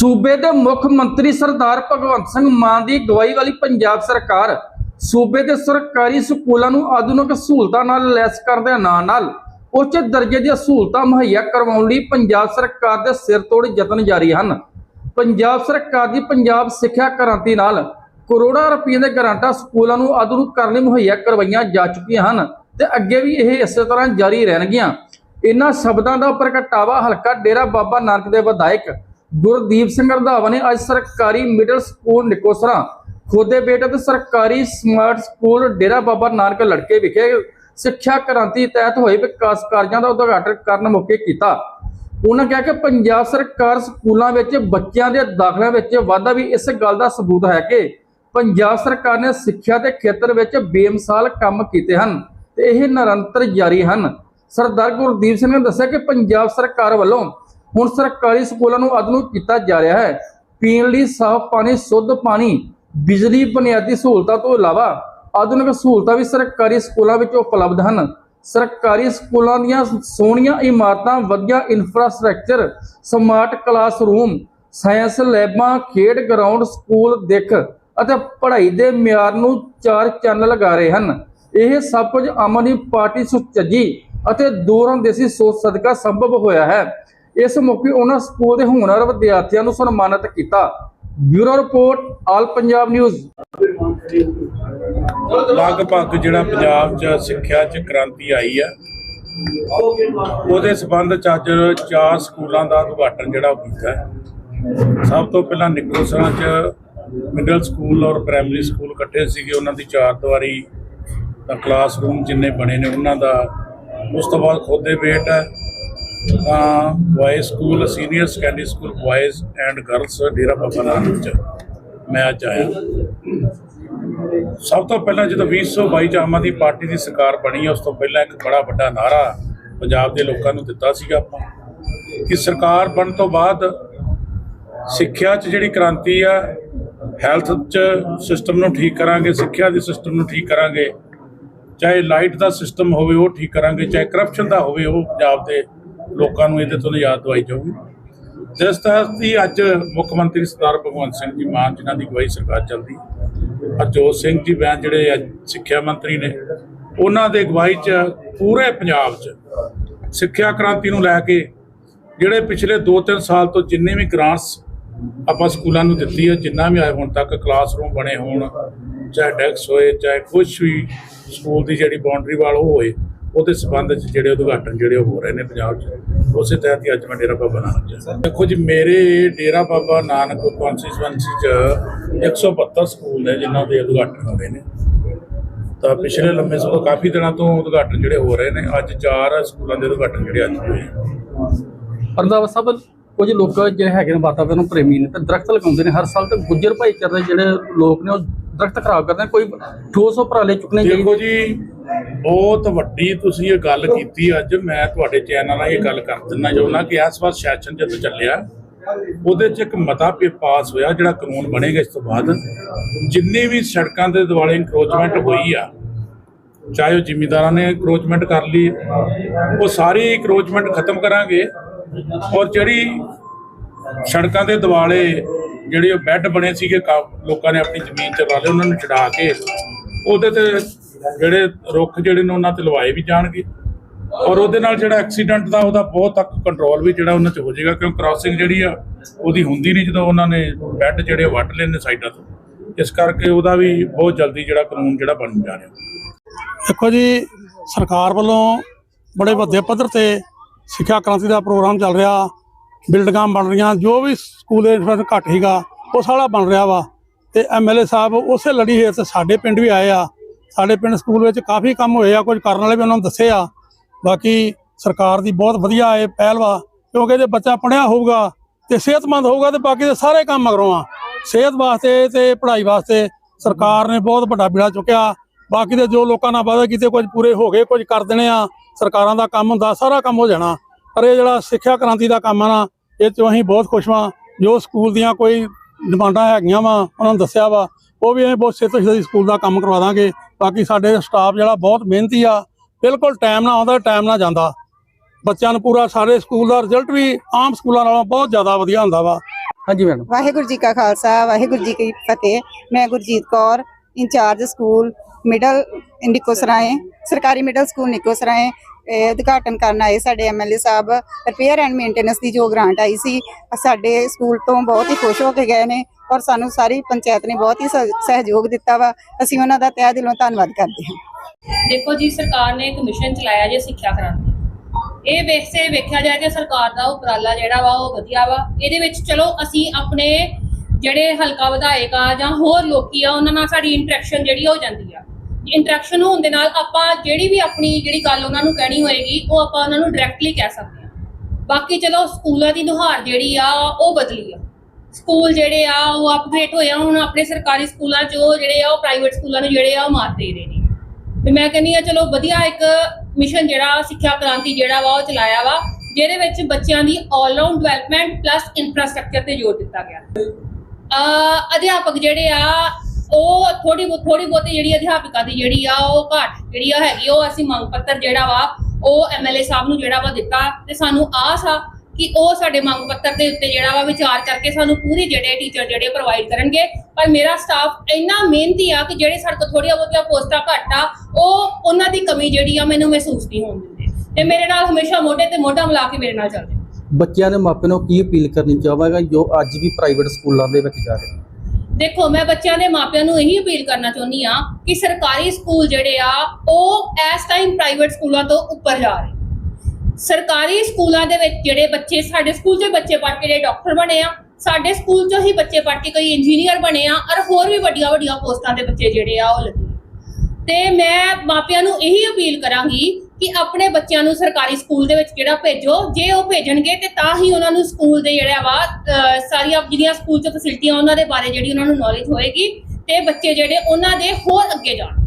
ਸੂਬੇ ਦੇ ਮੁੱਖ ਮੰਤਰੀ ਸਰਦਾਰ ਭਗਵੰਤ ਸਿੰਘ ਮਾਨ ਦੀ ਅਗਵਾਈ ਵਾਲੀ ਪੰਜਾਬ ਸਰਕਾਰ ਸੂਬੇ ਦੇ ਸਰਕਾਰੀ ਸਕੂਲਾਂ ਨੂੰ ਆਧੁਨਿਕ ਸਹੂਲਤਾਂ ਨਾਲ ਲੈਸ ਕਰਨ ਦੇ ਨਾਂ ਨਾਲ ਉੱਚ ਦਰਜੇ ਦੀਆਂ ਸਹੂਲਤਾਂ ਮੁਹੱਈਆ ਕਰਵਾਉਣ ਲਈ ਪੰਜਾਬ ਸਰਕਾਰ ਦੇ ਸਿਰ ਤੋੜ ਯਤਨ ਜਾਰੀ ਹਨ। ਪੰਜਾਬ ਸਰਕਾਰ ਦੀ ਪੰਜਾਬ ਸਿੱਖਿਆ ਕ੍ਰਾਂਤੀ ਨਾਲ ਕਰੋੜਾਂ ਰੁਪਏ ਦੇ ਗ੍ਰਾਂਟਾਂ ਸਕੂਲਾਂ ਨੂੰ ਆਧੁਨਿਕ ਕਰਨ ਲਈ ਮੁਹੱਈਆ ਕਰਵਾਈਆਂ ਜਾ ਚੁੱਕੀਆਂ ਹਨ ਤੇ ਅੱਗੇ ਵੀ ਇਹ ਇਸੇ ਤਰ੍ਹਾਂ ਜਾਰੀ ਰਹਿਣਗੀਆਂ। ਇਹਨਾਂ ਸ਼ਬਦਾਂ ਦਾ ਪ੍ਰਗਟਾਵਾ ਹਲਕਾ ਡੇਰਾ ਬਾਬਾ ਨਾਨਕ ਦੇ ਵਿਧਾਇਕ ਗੁਰਦੀਪ ਸਿੰਘ ਰੰਧਾਵਾ ਨੇ ਅੱਜ ਸਰਕਾਰੀ ਮਿਡਲ ਸਕੂਲ ਨਿਕੋਸਰਾ, ਖੋਦੇ ਅਤੇ ਸਰਕਾਰੀ ਸਮਾਰਟ ਸਕੂਲ ਡੇਰਾ ਬਾਬਾ ਨਾਨਕ ਲੜਕੇ ਵਿਖੇ ਸਿੱਖਿਆ ਕ੍ਰਾਂਤੀ ਤਹਿਤ ਹੋਏ ਵਿਕਾਸ ਕਾਰਜਾਂ ਦਾ ਉਦਘਾਟਨ ਕਰਨ ਮੌਕੇ ਕੀਤਾ। ਉਹਨਾਂ ਕਿਹਾ ਕਿ ਪੰਜਾਬ ਸਰਕਾਰ ਸਕੂਲਾਂ ਵਿੱਚ ਬੱਚਿਆਂ ਦੇ ਦਾਖਲਿਆਂ ਵਿੱਚ ਵਾਧਾ ਵੀ ਇਸ ਗੱਲ ਦਾ ਸਬੂਤ ਹੈ ਕਿ ਪੰਜਾਬ ਸਰਕਾਰ ਨੇ ਸਿੱਖਿਆ ਦੇ ਖੇਤਰ ਵਿੱਚ ਬੇਮਿਸਾਲ ਕੰਮ ਕੀਤੇ ਹਨ ਤੇ ਇਹ ਨਿਰੰਤਰ ਜਾਰੀ ਹਨ। ਸਰਦਾਰ ਗੁਰਦੀਪ ਸਿੰਘ ਨੇ ਦੱਸਿਆ ਕਿ ਪੰਜਾਬ ਸਰਕਾਰ ਵੱਲੋਂ ਹੁਣ ਸਰਕਾਰੀ ਸਕੂਲਾਂ ਨੂੰ ਆਧੁਨਿਕ ਕੀਤਾ ਜਾ ਰਿਹਾ ਹੈ। ਪੀਣ ਲਈ ਸਾਫ਼ ਪਾਣੀ, ਸ਼ੁੱਧ ਪਾਣੀ, ਬਿਜਲੀ, ਬੁਨਿਆਦੀ ਸਹੂਲਤਾਂ ਤੋਂ ਇਲਾਵਾ ਆਧੁਨਿਕ ਸਹੂਲਤਾਂ ਵੀ ਸਰਕਾਰੀ ਸਕੂਲਾਂ ਵਿੱਚ ਉਪਲਬਧ ਹਨ। ਸਰਕਾਰੀ ਸਕੂਲਾਂ ਦੀਆਂ ਸੋਹਣੀਆਂ ਇਮਾਰਤਾਂ, ਵਧੀਆ ਇਨਫਰਾਸਟ੍ਰਕਚਰ ਸਮਾਰਟ ਕਲਾਸਰੂਮ ਸਾਇੰਸ ਲੈਬਾਂ ਖੇਡ ਗਰਾਊਂਡ ਸਕੂਲ ਦਿੱਖ ਅਤੇ ਪੜ੍ਹਾਈ ਦੇ ਮਿਆਰ ਨੂੰ ਚਾਰ ਚੰਨ ਲਗਾ ਰਹੇ ਹਨ। ਇਹ ਸਭ ਕੁਝ ਆਮ ਆਦਮੀ ਪਾਰਟੀ ਸੁਚੱਜੀ ਅਤੇ ਦੂਰਅੰਦੇਸ਼ੀ ਸੋਚ ਸਦਕਾ ਸੰਭਵ ਹੋਇਆ ਹੈ। ਇਸ ਮੌਕੇ ਉਹਨਾਂ ਸਕੂਲ ਦੇ ਹੁਨਰ ਵਿਦਿਆਰਥੀਆਂ ਨੂੰ ਸਨਮਾਨਿਤ ਕੀਤਾ। Bureau report, all Punjab news. ਲਗਭਗ ਜਿਹੜਾ ਪੰਜਾਬ 'ਚ ਸਿੱਖਿਆ 'ਚ ਕ੍ਰਾਂਤੀ ਆਈ ਆ, ਉਹਦੇ ਸਬੰਧ 'ਚ ਅੱਜ ਚਾਰ ਸਕੂਲਾਂ ਦਾ ਉਦਘਾਟਨ ਜਿਹੜਾ ਉਹ ਕੀਤਾ ਸਭ ਤੋਂ ਪਹਿਲਾਂ ਨਿਕੋਸਰਾਂ 'ਚ ਮਿਡਲ ਸਕੂਲ ਔਰ ਪ੍ਰਾਇਮਰੀ ਸਕੂਲ ਇਕੱਠੇ ਸੀਗੇ, ਉਹਨਾਂ ਦੀ ਚਾਰ ਦੀਵਾਰੀ ਦਾ ਕਲਾਸਰੂਮ ਜਿੰਨੇ ਬਣੇ ਨੇ ਉਹਨਾਂ ਦਾ। ਉਸ ਤੋਂ ਬਾਅਦ ਖੋਦੇ ਵੇਟ ਹੈ ਤਾਂ boys school senior secondary school boys and girls Dera Baba Nanak 'ਚ ਮੈਂ ਅੱਜ ਆਇਆ। ਸਭ ਤੋਂ ਪਹਿਲਾਂ ਜਦੋਂ 2022 ਚ ਆਮ ਆਦਮੀ ਪਾਰਟੀ ਦੀ ਸਰਕਾਰ ਬਣੀ ਹੈ ਉਸ ਤੋਂ ਪਹਿਲਾਂ ਇੱਕ ਬੜਾ ਵੱਡਾ ਨਾਰਾ ਪੰਜਾਬ ਦੇ ਲੋਕਾਂ ਨੂੰ ਦਿੱਤਾ ਸੀਗਾ ਆਪਾਂ ਕਿ ਸਰਕਾਰ ਬਣਨ ਤੋਂ ਬਾਅਦ ਸਿੱਖਿਆ 'ਚ ਜਿਹੜੀ ਕ੍ਰਾਂਤੀ ਆ ਹੈਲਥ 'ਚ ਸਿਸਟਮ ਨੂੰ ਠੀਕ ਕਰਾਂਗੇ, ਸਿੱਖਿਆ ਦੇ ਸਿਸਟਮ ਨੂੰ ਠੀਕ ਕਰਾਂਗੇ, ਚਾਹੇ ਲਾਈਟ ਦਾ ਸਿਸਟਮ ਹੋਵੇ ਉਹ ਠੀਕ ਕਰਾਂਗੇ, ਚਾਹੇ ਕਰਪਸ਼ਨ ਦਾ ਹੋਵੇ ਉਹ ਪੰਜਾਬ ਦੇ ਲੋਕਾਂ ਨੂੰ ਇਹਦੇ ਤੋਂ ਯਾਦ ਦਵਾਈ ਜਾਊਗੀ। ਜਿਸ ਤਹਿਤ ਹੀ ਅੱਜ ਮੁੱਖ ਮੰਤਰੀ ਸਰਦਾਰ ਭਗਵੰਤ ਸਿੰਘ ਜੀ ਮਾਨ, ਜਿਨ੍ਹਾਂ ਦੀ ਅਗਵਾਈ ਸਰਕਾਰ ਚੱਲਦੀ ਹਰਜੋਤ ਸਿੰਘ ਜੀ ਬੈਂ ਜਿਹੜੇ ਸਿੱਖਿਆ ਮੰਤਰੀ ਨੇ, ਉਹਨਾਂ ਦੇ ਅਗਵਾਈ 'ਚ ਪੂਰੇ ਪੰਜਾਬ 'ਚ ਸਿੱਖਿਆ ਕ੍ਰਾਂਤੀ ਨੂੰ ਲੈ ਕੇ ਜਿਹੜੇ ਪਿਛਲੇ 2-3 ਸਾਲ ਤੋਂ ਜਿੰਨੇ ਵੀ ਗ੍ਰਾਂਟਸ ਆਪਾਂ ਸਕੂਲਾਂ ਨੂੰ ਦਿੱਤੀ ਹੈ ਜਿੰਨਾ ਵੀ ਆਏ ਹੁਣ ਤੱਕ ਕਲਾਸਰੂਮ ਬਣੇ ਹੋਣ, ਚਾਹੇ ਡੈਕਸ ਹੋਏ, ਚਾਹੇ ਕੁਝ ਵੀ ਸਕੂਲ ਦੀ ਜਿਹੜੀ ਬਾਉਂਡਰੀ ਵਾਲ ਉਹ ਹੋਏ ਉਹਦੇ ਸਬੰਧ 'ਚ ਜਿਹੜੇ ਉਦਘਾਟਨ ਜਿਹੜੇ ਹੋ ਰਹੇ ਨੇ ਪੰਜਾਬ 'ਚ, ਉਸੇ ਤਹਿਤ ਹੀ ਅੱਜ ਮੈਂ ਡੇਰਾ ਬਾਬਾ ਨਾਨਕ ਜੀ ਦੇਖੋ ਜੀ, ਮੇਰੇ ਡੇਰਾ ਬਾਬਾ ਨਾਨਕ ਕਨਸਟੀਚੁਐਂਸੀ 'ਚ 172 ਸਕੂਲ ਨੇ ਜਿਨ੍ਹਾਂ ਦੇ ਉਦਘਾਟਨ ਹੋ ਰਹੇ ਨੇ। ਤਾਂ ਪਿਛਲੇ ਲੰਮੇ ਸਮੇਂ ਕਾਫੀ ਦਿਨਾਂ ਤੋਂ ਉਦਘਾਟਨ ਜਿਹੜੇ ਹੋ ਰਹੇ ਨੇ। ਅੱਜ ਚਾਰ ਸਕੂਲਾਂ ਦੇ ਉਦਘਾਟਨ ਜਿਹੜੇ ਅੱਜ ਹੋਏ ਆ। ਸਾਹਿਬ ਕੁਝ ਲੋਕ ਜਿਹੜੇ ਹੈਗੇ ਨੇ ਵਾਤਾਵਰਨ ਪ੍ਰੇਮੀ ਨੇ ਤੇ ਦਰਖਤ ਲਗਾਉਂਦੇ ਨੇ, ਹਰ ਸਾਲ ਤੇ ਗੁੱਜਰ ਭਾਈਚਾਰੇ ਜਿਹੜੇ ਲੋਕ ਨੇ, ਉਹ ਦਰਖਤ ਖਰਾਬ ਕਰਦੇ ਕੋਈ ਠੋਸ ਉਪਰਾਲੇ ਚੁੱਕਣੇ ਦੇਖੋ ਜੀ, ਬਹੁਤ ਵੱਡੀ ਤੁਸੀਂ ਇਹ ਗੱਲ ਕੀਤੀ ਅੱਜ, ਮੈਂ ਤੁਹਾਡੇ ਚੈਨਲ ਨਾਲ ਇਹ ਗੱਲ ਕਰ ਦਿੰਦਾ ਚਾਹੁੰਦਾ ਕਿ ਇਸ ਵਾਰ ਸੈਸ਼ਨ ਜਦੋਂ ਚੱਲਿਆ, ਉਹਦੇ 'ਚ ਇੱਕ ਮਤਾ ਪੇ ਪਾਸ ਹੋਇਆ, ਜਿਹੜਾ ਕਾਨੂੰਨ ਬਣੇਗਾ ਇਸ ਤੋਂ ਬਾਅਦ। ਜਿੰਨੀ ਵੀ ਸੜਕਾਂ ਦੇ ਦੁਆਲੇ ਇਨਕਰੋਚਮੈਂਟ ਹੋਈ ਆ, ਚਾਹੇ ਉਹ ਜ਼ਿਮੀਂਦਾਰਾਂ ਨੇ ਇਨਕਰੋਚਮੈਂਟ ਕਰ ਲਈ, ਉਹ ਸਾਰੀ ਇਨਕਰੋਚਮੈਂਟ ਖਤਮ ਕਰਾਂਗੇ। ਔਰ ਜਿਹੜੀ ਸੜਕਾਂ ਦੇ ਦਿਵਾਲੇ ਜਿਹੜੇ ਉਹ ਬੈੱਡ ਬਣੇ ਸੀਗੇ, ਕਾ- ਲੋਕਾਂ ਨੇ ਆਪਣੀ ਜ਼ਮੀਨ ਚ ਲਾ ਲਏ ਉਹਨਾਂ ਨੂੰ ਛਡਾ ਕੇ ਉਹਦੇ ਤੇ ਜਿਹੜੇ ਰੁੱਖ ਜਿਹੜੇ ਨੇ ਉਹਨਾਂ ਤੇ ਲਵਾਏ ਵੀ ਜਾਣਗੇ। ਔਰ ਉਹਦੇ ਨਾਲ ਜਿਹੜਾ ਐਕਸੀਡੈਂਟ ਦਾ ਉਹਦਾ ਬਹੁਤ ਤੱਕ ਕੰਟਰੋਲ ਵੀ ਜਿਹੜਾ ਉਹਨਾਂ ਚ ਹੋ ਜਾਏਗਾ, ਕਿਉਂ ਕ੍ਰਾਸਿੰਗ ਜਿਹੜੀ ਆ, ਉਹਦੀ ਹੁੰਦੀ ਨਹੀਂ ਜਦੋਂ ਉਹਨਾਂ ਨੇ ਬੈੱਡ ਜਿਹੜੇ ਵੱਢ ਲਏ ਸਾਈਡਾਂ ਤੋਂ। ਇਸ ਕਰਕੇ ਉਹਦਾ ਵੀ ਬਹੁਤ ਜਲਦੀ ਜਿਹੜਾ ਕਾਨੂੰਨ ਜਿਹੜਾ ਬਣ ਜਾ ਰਿਹਾ। ਦੇਖੋ ਜੀ, ਸਰਕਾਰ ਵੱਲੋਂ ਬੜੇ ਵੱਡੇ ਪੱਧਰ ਤੇ ਸਿੱਖਿਆ ਕ੍ਰਾਂਤੀ ਦਾ ਪ੍ਰੋਗਰਾਮ ਚੱਲ ਰਿਹਾ। ਬਿਲਡਿੰਗਾਂ ਬਣ ਰਹੀਆਂ, ਜੋ ਵੀ ਸਕੂਲ ਦੇ ਇਨਫਰਾਸਟ੍ਰਕਚਰ ਘੱਟ ਹੀਗਾ ਉਹ ਸਾਰਾ ਬਣ ਰਿਹਾ ਵਾ। ਤੇ ਐਮਐਲਏ ਸਾਹਿਬ ਉਸੇ ਲੜੀ ਹੇਠ ਸਾਡੇ ਪਿੰਡ ਵੀ ਆਏ ਆ। ਸਾਡੇ ਪਿੰਡ ਸਕੂਲ ਵਿੱਚ ਕਾਫੀ ਕੰਮ ਹੋਏ ਆ, ਕੁਝ ਕਰਨ ਵਾਲੇ ਵੀ ਉਹਨਾਂ ਨੂੰ ਦੱਸੇ ਆ। ਬਾਕੀ ਸਰਕਾਰ ਦੀ ਬਹੁਤ ਵਧੀਆ ਇਹ ਪਹਿਲਵਾ ਕਿਉਂਕਿ ਜੇ ਬੱਚਾ ਪੜਿਆ ਹੋਊਗਾ ਤੇ ਸਿਹਤਮੰਦ ਹੋਊਗਾ ਤੇ ਬਾਕੀ ਦੇ ਸਾਰੇ ਕੰਮ ਮਗਰੋਂ ਆ। ਸਿਹਤ ਵਾਸਤੇ ਤੇ ਪੜ੍ਹਾਈ ਵਾਸਤੇ ਸਰਕਾਰ ਨੇ ਬਹੁਤ ਵੱਡਾ ਬੀੜਾ ਚੁੱਕਿਆ। ਬਾਕੀ ਦੇ ਜੋ ਲੋਕਾਂ ਨਾਲ ਵਾਅਦੇ ਕੀਤੇ, ਕੁਝ ਪੂਰੇ ਹੋ ਗਏ, ਕੁਝ ਕਰ ਦੇਣੇ ਆ। ਸਰਕਾਰਾਂ ਦਾ ਕੰਮ ਹੁੰਦਾ, ਸਾਰਾ ਕੰਮ ਹੋ ਜਾਣਾ। ਪਰ ਇਹ ਜਿਹੜਾ ਸਿੱਖਿਆ ਕ੍ਰਾਂਤੀ ਦਾ ਕੰਮ ਆ ਨਾ ਇਹ ਤੋਂ ਅਸੀਂ ਬਹੁਤ ਖੁਸ਼ ਹਾਂ ਜੋ ਸਕੂਲ ਦੀਆਂ ਕੋਈ ਡਿਮਾਂਡਾਂ ਹੈਗੀਆਂ ਵਾ ਉਹਨਾਂ ਨੂੰ ਦੱਸਿਆ ਵਾ ਉਹ ਵੀ ਅਸੀਂ ਬਹੁਤ ਛੇਤੀ ਛੇਤੀ ਸਕੂਲ ਦਾ ਕੰਮ ਕਰਵਾ ਦਾਂਗੇ। ਬਾਕੀ ਸਾਡੇ ਸਟਾਫ ਜਿਹੜਾ ਬਹੁਤ ਮਿਹਨਤੀ ਆ ਬਿਲਕੁਲ ਟਾਈਮ ਨਾਲ ਆਉਂਦਾ ਟਾਈਮ ਨਾਲ ਜਾਂਦਾ। ਬੱਚਿਆਂ ਨੂੰ ਪੂਰਾ ਸਾਰੇ ਸਕੂਲ ਦਾ ਰਿਜ਼ਲਟ ਵੀ ਆਮ ਸਕੂਲਾਂ ਨਾਲੋਂ ਬਹੁਤ ਜ਼ਿਆਦਾ ਵਧੀਆ ਹੁੰਦਾ ਵਾ। ਹਾਂਜੀ ਮੈਡਮ। ਵਾਹਿਗੁਰੂ ਜੀ ਕਾ ਖਾਲਸਾ ਵਾਹਿਗੁਰੂ ਜੀ ਕੀ ਫਤਿਹ। ਮੈਂ Gurjeet Kaur incharge school middle Niko ਸਰਕਾਰੀ ਮਿਡਲ ਸਕੂਲ ਨਿੱਕੋ ਉਦਘਾਟਨ ਕਰਨ ਆਏ ਸਾਡੇ ਐਮਐਲਏ ਸਾਹਿਬ, ਰਿਪੇਅਰ ਐਂਡ ਮੇਨਟੇਨੈਂਸ ਦੀ ਜੋ ਗ੍ਰਾਂਟ ਆਈ ਸੀ, ਸਾਡੇ ਸਕੂਲ ਤੋਂ ਬਹੁਤ ਹੀ ਖੁਸ਼ ਹੋ ਕੇ ਗਏ ਨੇ ਔਰ ਸਾਨੂੰ ਸਾਰੀ ਪੰਚਾਇਤ ਨੇ ਬਹੁਤ ਹੀ ਸਹਿਯੋਗ ਦਿੱਤਾ ਵਾ, ਅਸੀਂ ਉਹਨਾਂ ਦਾ ਤਹਿ ਦਿਲੋਂ ਧੰਨਵਾਦ ਕਰਦੇ ਹਾਂ। ਦੇਖੋ ਜੀ, ਸਰਕਾਰ ਨੇ ਇੱਕ ਮਿਸ਼ਨ ਚਲਾਇਆ ਜੇ ਸਿੱਖਿਆ ਕ੍ਰਾਂਤੀ। ਇਹ ਵੇਖਸੇ ਵੇਖਿਆ ਜਾਏ ਕਿ ਸਰਕਾਰ ਦਾ ਉਪਰਾਲਾ ਜਿਹੜਾ ਵਾ ਉਹ ਵਧੀਆ ਵਾ, ਇਹਦੇ ਵਿੱਚ ਚਲੋ ਅਸੀਂ ਆਪਣੇ ਜਿਹੜੇ ਹਲਕਾ ਵਿਧਾਇਕ ਆ ਜਾਂ ਹੋਰ ਲੋਕੀ ਆ, ਉਹਨਾਂ ਨਾਲ ਸਾਡੀ ਇੰਟਰੈਕਸ਼ਨ ਜਿਹੜੀ ਹੋ ਜਾਂਦੀ ਆ। ਇੰਟਰੈਕਸ਼ਨ ਹੋਣ ਦੇ ਨਾਲ ਆਪਾਂ ਜਿਹੜੀ ਵੀ ਆਪਣੀ ਜਿਹੜੀ ਗੱਲ ਉਹਨਾਂ ਨੂੰ ਕਹਿਣੀ ਹੋਏਗੀ, ਉਹ ਆਪਾਂ ਉਹਨਾਂ ਨੂੰ ਡਾਇਰੈਕਟਲੀ ਕਹਿ ਸਕਦੇ ਆ। ਬਾਕੀ ਚਲੋ ਸਕੂਲਾਂ ਦੀ ਨੁਹਾਰ ਜਿਹੜੀ ਆ, ਉਹ ਬਦਲੀ ਆ। ਸਕੂਲ ਜਿਹੜੇ ਆ, ਉਹ ਅਪਗ੍ਰੇਡ ਹੋਏ ਆ, ਹੁਣ ਆਪਣੇ ਸਰਕਾਰੀ ਸਕੂਲਾਂ 'ਚ ਉਹ ਜਿਹੜੇ ਆ, ਉਹ ਪ੍ਰਾਈਵੇਟ ਸਕੂਲਾਂ ਨੂੰ ਜਿਹੜੇ ਆ, ਉਹ ਮਾਤ ਦੇ ਰਹੇ ਨੇ। ਤੇ ਮੈਂ ਕਹਿੰਦੀ ਆ, ਚਲੋ ਵਧੀਆ ਇੱਕ ਮਿਸ਼ਨ ਜਿਹੜਾ, ਸਿੱਖਿਆ ਕ੍ਰਾਂਤੀ ਜਿਹੜਾ ਵਾ, ਉਹ ਚਲਾਇਆ ਵਾ, ਜਿਹਦੇ ਵਿੱਚ ਬੱਚਿਆਂ ਦੀ all round development plus infrastructure ਤੇ ਜ਼ੋਰ ਦਿੱਤਾ ਗਿਆ। ਅ ਅਧਿਆਪਕ ਜਿਹੜੇ ਆ, ਉਹ ਥੋੜੀ ਥੋੜੀ ਬਹੁਤੀ ਜਿਹੜੀ ਅਧਿਆਪਕਾਂ ਦੀ ਜਿਹੜੀ ਆ, ਉਹ ਘਾਟ ਜਿਹੜੀ ਆ ਹੈਗੀ, ਉਹ ਅਸੀਂ ਮੰਗ ਪੱਤਰ ਜਿਹੜਾ ਵਾ, ਉਹ ਐਮਐਲਏ ਸਾਹਿਬ ਨੂੰ ਜਿਹੜਾ ਵਾ ਦਿੱਤਾ ਤੇ ਸਾਨੂੰ ਆਸ ਆ ਕਿ ਉਹ ਸਾਡੇ ਮੰਗ ਪੱਤਰ ਦੇ ਉੱਤੇ ਜਿਹੜਾ ਵਾ ਵਿਚਾਰ ਕਰਕੇ ਸਾਨੂੰ ਪੂਰੀ ਜਿਹੜੇ ਟੀਚਰ ਜਿਹੜੇ ਪ੍ਰੋਵਾਈਡ ਕਰਨਗੇ। ਪਰ ਮੇਰਾ ਸਟਾਫ ਇੰਨਾ ਮਿਹਨਤੀ ਆ ਕਿ ਜਿਹੜੇ ਸਾਡੇ ਕੋਲ ਥੋੜੀਆਂ ਬਹੁਤੀਆਂ ਪੋਸਟਾਂ ਘੱਟ ਆ, ਉਹ ਉਹਨਾਂ ਦੀ ਕਮੀ ਜਿਹੜੀ ਆ ਮੈਨੂੰ ਮਹਿਸੂਸ ਨਹੀਂ ਹੋਣ ਦਿੰਦੇ। ਤੇ ਮੇਰੇ ਨਾਲ ਹਮੇਸ਼ਾ ਮੋਢੇ ਤੇ ਮੋਢਾ ਮਿਲਾ ਕੇ ਮੇਰੇ ਨਾਲ ਚੱਲਦੇ ਬੱਚਿਆਂ ਦੇ ਮਾਪਿਆਂ ਨੂੰ ਕੀ ਅਪੀਲ ਕਰਨੀ ਚਾਹਾਂਗਾ ਜੋ ਅੱਜ ਵੀ ਪ੍ਰਾਈਵੇਟ ਸਕੂਲਾਂ ਦੇ ਵਿੱਚ ਜਾ ਰਹੇ ਨੇ? ਦੇਖੋ, ਮੈਂ ਬੱਚਿਆਂ ਦੇ ਮਾਪਿਆਂ ਨੂੰ ਇਹੀ ਅਪੀਲ ਕਰਨਾ ਚਾਹੁੰਦੀ ਆ ਕਿ ਸਰਕਾਰੀ ਸਕੂਲ ਜਿਹੜੇ ਆ, ਉਹ ਇਸ ਟਾਈਮ ਪ੍ਰਾਈਵੇਟ ਸਕੂਲਾਂ ਤੋਂ ਉੱਪਰ ਜਾ ਰਹੇ ਸਰਕਾਰੀ ਸਕੂਲਾਂ ਦੇ ਵਿੱਚ ਜਿਹੜੇ ਬੱਚੇ, ਸਾਡੇ ਸਕੂਲ 'ਚ ਬੱਚੇ ਪੜ੍ਹ ਕੇ ਜਿਹੜੇ ਡਾਕਟਰ ਬਣੇ ਆ, ਸਾਡੇ ਸਕੂਲ 'ਚੋਂ ਹੀ ਬੱਚੇ ਪੜ੍ਹ ਕੇ ਕੋਈ ਇੰਜੀਨੀਅਰ ਬਣੇ ਆ, ਔਰ ਹੋਰ ਵੀ ਵੱਡੀਆਂ ਵੱਡੀਆਂ ਪੋਸਟਾਂ ਦੇ ਬੱਚੇ ਜਿਹੜੇ ਆ, ਉਹ ਲੱਗੇ ਤੇ ਮੈਂ ਮਾਪਿਆਂ ਨੂੰ ਇਹੀ ਅਪੀਲ ਕਰਾਂਗੀ ਕਿ ਆਪਣੇ ਬੱਚਿਆਂ ਨੂੰ ਸਰਕਾਰੀ ਸਕੂਲ ਦੇ ਵਿੱਚ ਜਿਹੜਾ ਭੇਜੋ, ਜੇ ਉਹ ਭੇਜਣਗੇ ਤੇ ਤਾਂ ਹੀ ਉਹਨਾਂ ਨੂੰ ਸਕੂਲ ਦੇ ਜਿਹੜਾ ਵਾ ਸਾਰੀਆਂ ਜਿਹੜੀਆਂ ਸਕੂਲ 'ਚ ਫੈਸਿਲਿਟੀਆਂ ਉਹਨਾਂ ਦੇ ਬਾਰੇ ਜਿਹੜੀ ਉਹਨਾਂ ਨੂੰ ਨੌਲੇਜ ਹੋਏਗੀ ਤੇ ਬੱਚੇ ਜਿਹੜੇ ਉਹਨਾਂ ਦੇ ਹੋਰ ਅੱਗੇ ਜਾਣ।